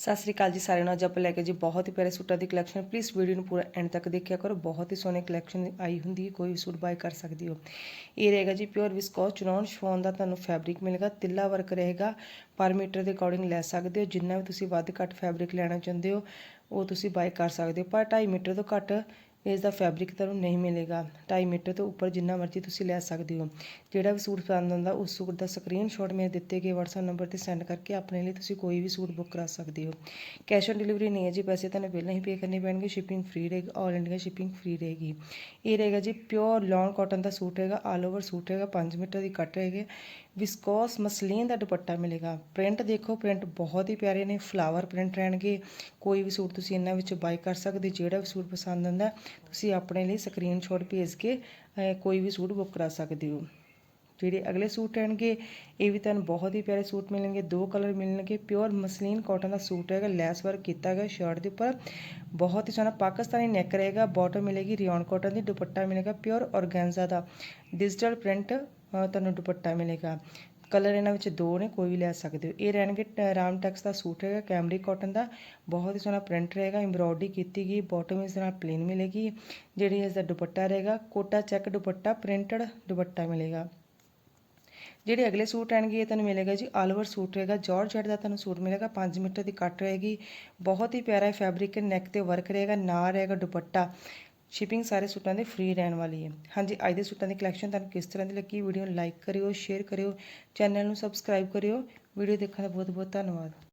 ਸਤਿ ਸ੍ਰੀ ਅਕਾਲ ਜੀ ਸਾਰਿਆਂ ਨੂੰ। ਅੱਜ ਆਪਾਂ ਲੈ ਕੇ ਜੀ ਬਹੁਤ ਹੀ ਪਿਆਰੇ ਸੂਟਾਂ ਦੀ ਕਲੈਕਸ਼ਨ ਪਲੀਜ਼ ਵੀਡੀਓ ਨੂੰ ਪੂਰਾ ਐਂਡ ਤੱਕ ਦੇਖਿਆ ਕਰੋ। ਬਹੁਤ ਹੀ ਸੋਹਣੇ ਕਲੈਕਸ਼ਨ ਆਈ ਹੁੰਦੀ ਹੈ। ਕੋਈ ਵੀ ਸੂਟ ਬਾਈ ਕਰ ਸਕਦੀ ਹੋ। ਇਹ ਰਹੇਗਾ ਜੀ ਪਿਓਰ ਵਿਸਕੋਸ ਚੁਨੌਨ ਸ਼ਫੋਨ ਦਾ ਤੁਹਾਨੂੰ ਫੈਬਰਿਕ ਮਿਲੇਗਾ। ਤਿੱਲਾ ਵਰਕ ਰਹੇਗਾ। ਪਰ ਮੀਟਰ ਦੇ ਅਕੋਰਡਿੰਗ ਲੈ ਸਕਦੇ ਹੋ। ਜਿੰਨਾ ਵੀ ਤੁਸੀਂ ਵੱਧ ਘੱਟ ਫੈਬਰਿਕ ਲੈਣਾ ਚਾਹੁੰਦੇ ਹੋ, ਉਹ ਤੁਸੀਂ ਬਾਈ ਕਰ ਸਕਦੇ ਹੋ। ਪਰ 2.5 ਮੀਟਰ ਤੋਂ ਘੱਟ ਇਸ ਦਾ ਫੈਬਰਿਕ ਤੁਹਾਨੂੰ ਨਹੀਂ ਮਿਲੇਗਾ। 2.5 ਮੀਟਰ ਤੋਂ ਉੱਪਰ ਜਿੰਨਾ ਮਰਜ਼ੀ ਤੁਸੀਂ ਲੈ ਸਕਦੇ ਹੋ। ਜਿਹੜਾ ਵੀ ਸੂਟ ਪਸੰਦ ਆਉਂਦਾ, ਉਸ ਸੂਟ ਦਾ ਸਕਰੀਨਸ਼ਾਟ ਮੇਰੇ ਦਿੱਤੇ ਗਏ WhatsApp ਨੰਬਰ ਤੇ ਸੈਂਡ ਕਰਕੇ ਆਪਣੇ ਲਈ ਤੁਸੀਂ ਕੋਈ ਵੀ ਸੂਟ ਬੁੱਕ ਕਰਾ ਸਕਦੇ ਹੋ। ਕੈਸ਼ ਔਨ ਡਿਲੀਵਰੀ ਨਹੀਂ ਹੈ ਜੀ, ਪੈਸੇ ਤੁਹਾਨੂੰ ਪਹਿਲਾਂ ਹੀ ਪੇ ਕਰਨੇ ਪੈਣਗੇ ਸ਼ਿਪਿੰਗ ਫ੍ਰੀ ਰਹੇਗੀ ਆਲ ਇੰਡੀਆ ਸ਼ਿਪਿੰਗ ਫ੍ਰੀ ਰਹੇਗੀ। ਇਹ ਰਹੇਗਾ ਜੀ ਪਿਓਰ ਲੌਂਗ ਕਾਟਨ ਦਾ ਸੂਟ ਹੈਗਾ ਆਲ ਓਵਰ ਸੂਟ ਹੈਗਾ 5 ਮੀਟਰ ਦੀ ਕੱਟ ਰਹੇਗੀ ਵਿਸਕੋਸ ਮਸਲੀਨ ਦਾ ਦੁਪੱਟਾ ਮਿਲੇਗਾ। ਪ੍ਰਿੰਟ ਦੇਖੋ ਪ੍ਰਿੰਟ ਬਹੁਤ ਹੀ ਪਿਆਰੇ ਨੇ ਫਲਾਵਰ ਪ੍ਰਿੰਟ ਰਹਿਣਗੇ। ਕੋਈ ਵੀ ਸੂਟ ਤੁਸੀਂ ਇਹਨਾਂ ਵਿੱਚ ਬਾਈ ਕਰ ਸਕਦੇ, ਜਿਹੜਾ ਵੀ ਸੂਟ ਪਸੰਦ ਆਉਂਦਾ ਤੁਸੀਂ ਆਪਣੇ ਲਈ ਸਕਰੀਨਸ਼ਾਟ ਭੇਜ ਕੇ ਕੋਈ ਵੀ ਸੂਟ ਬੁੱਕ ਕਰਾ ਸਕਦੇ ਹੋ। ਜਿਹੜੇ ਅਗਲੇ ਸੂਟ ਰਹਿਣਗੇ ਇਹ ਵੀ ਤੁਹਾਨੂੰ ਬਹੁਤ ਹੀ ਪਿਆਰੇ ਸੂਟ ਮਿਲਣਗੇ। ਦੋ ਕਲਰ ਮਿਲਣਗੇ। ਪਿਓਰ ਮਸਲੀਨ ਕਾਟਨ ਦਾ ਸੂਟ ਹੈਗਾ ਲੈਸ ਵਰਕ ਕੀਤਾ ਗਿਆ ਸ਼ਰਟ ਦੇ ਉੱਪਰ। ਬਹੁਤ ਹੀ ਸੋਹਣਾ ਪਾਕਿਸਤਾਨੀ ਨੈਕ ਰਹੇਗਾ ਬਾਟਮ ਮਿਲੇਗੀ ਰਿਓਨ ਕਾਟਨ ਦੀ ਦੁਪੱਟਾ ਮਿਲੇਗਾ ਪਿਓਰ ਔਰਗੈਂਜ਼ਾ ਦਾ। ਡਿਜੀਟਲ ਪ੍ਰਿੰਟ ਤੁਹਾਨੂੰ ਦੁਪੱਟਾ ਮਿਲੇਗਾ। ਕਲਰ ਇਹਨਾਂ ਵਿੱਚ ਦੋ ਨੇ, ਕੋਈ ਵੀ ਲੈ ਸਕਦੇ ਹੋ। ਇਹ ਰਹਿਣਗੇ ਟ- ਰਾਮ ਟੈਕਸ ਦਾ ਸੂਟ ਹੈਗਾ, ਕੈਮਰੀ ਕਾਟਨ ਦਾ। ਬਹੁਤ ਹੀ ਸੋਹਣਾ ਪ੍ਰਿੰਟ ਰਹੇਗਾ ਐਮਬ੍ਰੋਇਡਰੀ ਕੀਤੀ ਗਈ ਬਾਟਮ ਇਸ ਨਾਲ ਪਲੇਨ ਮਿਲੇਗੀ। ਜਿਹੜੀ ਇਸ ਦਾ ਦੁਪੱਟਾ ਰਹੇਗਾ, ਕੋਟਾ ਚੈੱਕ ਦੁਪੱਟਾ, ਪ੍ਰਿੰਟਡ ਦੁਪੱਟਾ ਮਿਲੇਗਾ। ਜਿਹੜੇ ਅਗਲੇ ਸੂਟ ਰਹਿਣਗੇ, ਇਹ ਤੁਹਾਨੂੰ ਮਿਲੇਗਾ ਜੀ, ਆਲਵਰ ਸੂਟ ਰਹੇਗਾ ਜਾਰਜਟ ਦਾ ਤੁਹਾਨੂੰ ਸੂਟ ਮਿਲੇਗਾ 5 ਮੀਟਰ ਦੀ ਕੱਟ ਰਹੇਗੀ। ਬਹੁਤ ਹੀ ਪਿਆਰਾ ਫੈਬਰਿਕ ਨੈਕ ਤੇ ਵਰਕ ਰਹੇਗਾ, ਨਾ ਰਹੇਗਾ ਦੁਪੱਟਾ। ਸ਼ਿਪਿੰਗ ਸਾਰੇ ਸੂਟਾਂ ਦੇ ਫ੍ਰੀ ਰਹਿਣ ਵਾਲੀ ਹੈ। ਹਾਂਜੀ, ਅੱਜ ਦੇ ਸੂਟਾਂ ਦੀ ਕਲੈਕਸ਼ਨ ਤੁਹਾਨੂੰ ਕਿਸ ਤਰ੍ਹਾਂ ਦੀ ਲੱਗੀ? ਵੀਡੀਓ ਨੂੰ ਲਾਈਕ ਕਰਿਓ ਸ਼ੇਅਰ ਕਰਿਓ ਚੈਨਲ ਨੂੰ ਸਬਸਕ੍ਰਾਈਬ ਕਰਿਓ। ਵੀਡੀਓ ਦੇਖਣ ਦਾ ਬਹੁਤ ਬਹੁਤ ਧੰਨਵਾਦ।